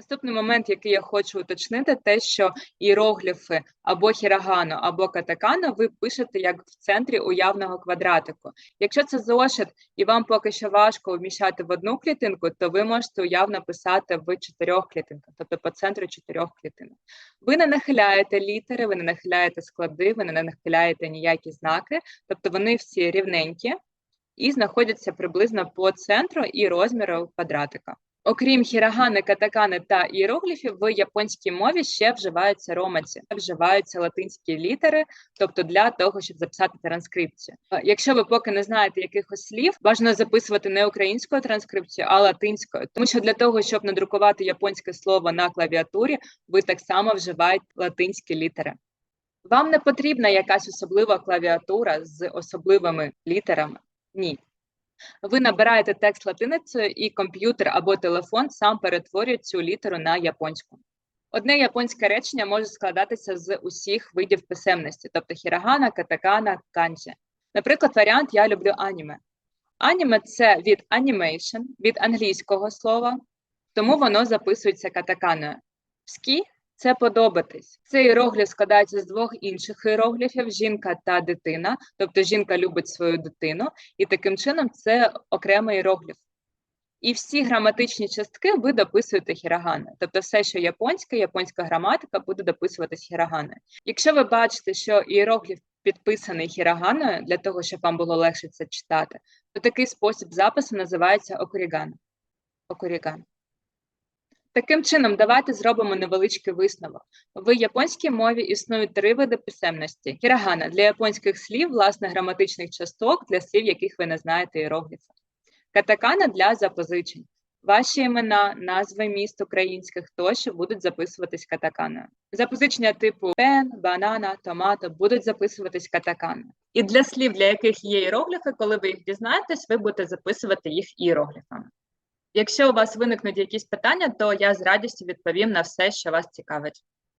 Наступний момент, який я хочу уточнити, те, що іерогліфи або хірагану, або катакану ви пишете як в центрі уявного квадратику. Якщо це зошит і вам поки що важко вміщати в одну клітинку, то ви можете уявно писати в чотирьох клітинках, тобто по центру чотирьох клітинок. Ви не нахиляєте літери, ви не нахиляєте склади, ви не нахиляєте ніякі знаки, тобто вони всі рівненькі і знаходяться приблизно по центру і розміру квадратика. Окрім хірагани, катакани та іерогліфів, в японській мові ще вживаються ромаці, вживаються латинські літери, тобто для того, щоб записати транскрипцію. Е, Якщо ви поки не знаєте якихось слів, бажано записувати не українською транскрипцією, а латинською, тому що для того, щоб надрукувати японське слово на клавіатурі, ви так само вживаєте латинські літери. Вам не потрібна якась особлива клавіатура з особливими літерами. Ні. Ви набираєте текст латиницею, і комп'ютер або телефон сам перетворює цю літеру на японську. Одне японське речення може складатися з усіх видів писемності, тобто хірагана, катакана, канджі. Наприклад, варіант Я люблю аніме. Аніме це від animation, від англійського слова, тому воно записується катаканою. Скі це подобатись. Цей іерогліф складається з двох інших іерогліфів жінка та дитина, тобто жінка любить свою дитину, і таким чином це окремий іерогліф. І всі граматичні частки ви дописуєте хіраганою. Тобто все, що японське, японська граматика буде дописуватись хіраганою. Якщо ви бачите, що іерогліф підписаний хіраганою, для того, щоб вам було легше це читати, то такий спосіб запису називається окуріган. Окуріган. Таким чином, давайте зробимо невеличкий висновок. В японській мові існують три види писемності: хірагана для японських слів, власне, граматичних часток для слів, яких ви не знаєте іерогліфи. Катакана для запозичень. Ваші імена, назви міст українських тощо будуть записуватись катаканою. Запозичення типу пен, банана, томато будуть записуватись катаканою. І для слів, для яких є іерогліфи, коли ви їх дізнаєтесь, ви будете записувати їх іерогліфами. Якщо у вас виникнуть якісь питання, то я з радістю відповім на все, що вас цікавить.